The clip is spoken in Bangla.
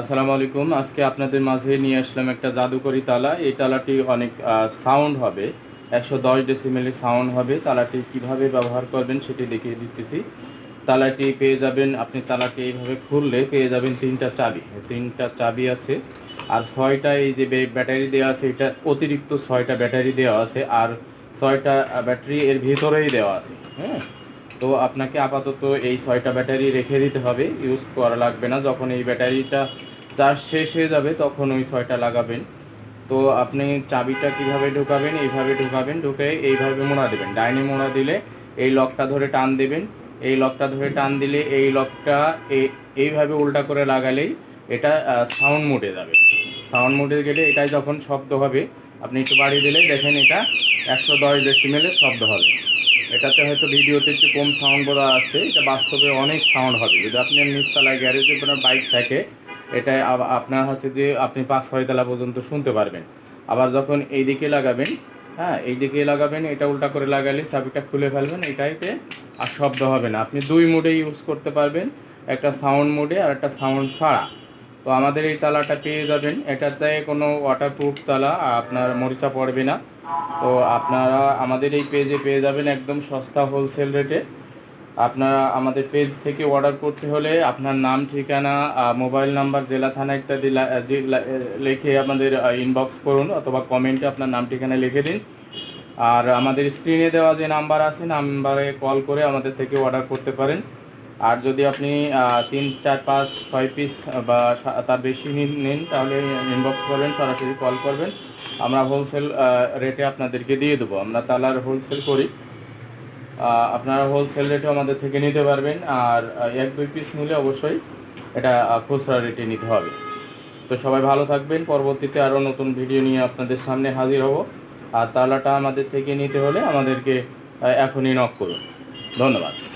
আসসালামু আলাইকুম। আজকে আপনাদের মাঝে নিয়ে আসলাম একটা জাদুকরি তালা। এই তালাটি অনেক সাউন্ড হবে। একশো দশ ডেসিমেলের সাউন্ড হবে। তালাটি কীভাবে ব্যবহার করবেন সেটি দেখিয়ে দিতেছি। তালাটি পেয়ে যাবেন, আপনি তালাটি এইভাবে খুললে পেয়ে যাবেন তিনটা চাবি। তিনটা চাবি আছে। আর ছয়টা এই যে ব্যাটারি দেওয়া আছে, এটা অতিরিক্ত ছয়টা ব্যাটারি দেওয়া আছে। আর ছয়টা ব্যাটারি এর ভিতরেই দেওয়া আছে। হ্যাঁ? তো আপনাকে আপাতত এই ছয়টা ব্যাটারি রেখে দিতে হবে। ইউজ করা লাগবে না। যখন এই ব্যাটারিটা চার্জ শেষ হয়ে যাবে, তখন ওই ছয়টা লাগাবেন। তো আপনি চাবিটা কীভাবে ঢোকাবেন, এইভাবে ঢোকাবেন, ঢুকে এইভাবে মোড়া দেবেন। ডাইনে মোড়া দিলে এই লকটা ধরে টান দেবেন। এই লকটা ধরে টান দিলে এই লকটা এই- এইভাবে উল্টা করে লাগালেই এটা সাউন্ড মোডে যাবে। সাউন্ড মোডে গেলে এটাই যখন শব্দ হবে, আপনি একটু বাড়িয়ে দিলে দেখেন এটা একশো দশ ডেসিমেলের শব্দ হবে। এটাতে হয়তো ভিডিওতে একটু কম সাউন্ড বোধ আছে, এটা বাস্তবে অনেক সাউন্ড হবে। যদি আপনি নিচতলায় গ্যারেজে কোনো বাইক থাকে, এটা আপনার হচ্ছে যে আপনি পাঁচ, ছয় তলা পর্যন্ত শুনতে পারবেন। আবার যখন এই দিকে লাগাবেন হ্যাঁ এই দিকে লাগাবেন, এটা উল্টা করে লাগালে চাবিটা খুলে ফেলবেন, এটাইতে আর শব্দ হবে না। আপনি দুই মোডে ইউজ করতে পারবেন, একটা সাউন্ড মোডে আর একটা সাউন্ড ছাড়া। তো আমাদের এই তালাটা পেয়ে যাবেন। এটাতে কোনো ওয়াটারপ্রুফ তালা আপনার মরিচা পড়বে না। তো আপনারা আমাদের এই পেজে পেয়ে যাবেন একদম সস্তা হোলসেল রেটে আপনারা আমাদের পেজ থেকে অর্ডার করতে হলে আপনার নাম, ঠিকানা মোবাইল নাম্বার জেলা, থানা ইত্যাদি লিখে আমাদের ইনবক্স করুন অথবা কমেন্টে আপনার নাম, ঠিকানা লিখে দিন। আর আমাদের স্ক্রিনে দেওয়া যে নাম্বার আছে নাম্বারে কল করে আমাদের থেকে অর্ডার করতে পারেন। আর যদি আপনি তিন, চার, পাঁচ, ছয় পিস বা তার বেশি নিন- তাহলে ইনবক্স করবেন, সরাসরি কল করবেন। আমরা হোলসেল রেটে আপনাদেরকে দিয়ে দেবো। আমরা তালার হোলসেল করি। আপনারা হোলসেল রেটে আমাদের থেকে নিতে পারবেন। আর এক, দুই পিস নিলে অবশ্যই এটা খুচরা রেটে নিতে হবে। তো সবাই ভালো থাকবেন। পরবর্তীতে আরও নতুন ভিডিও নিয়ে আপনাদের সামনে হাজির হব। আর তালাটা আমাদের থেকে নিতে হলে আমাদেরকে এখনই নক করুন। ধন্যবাদ।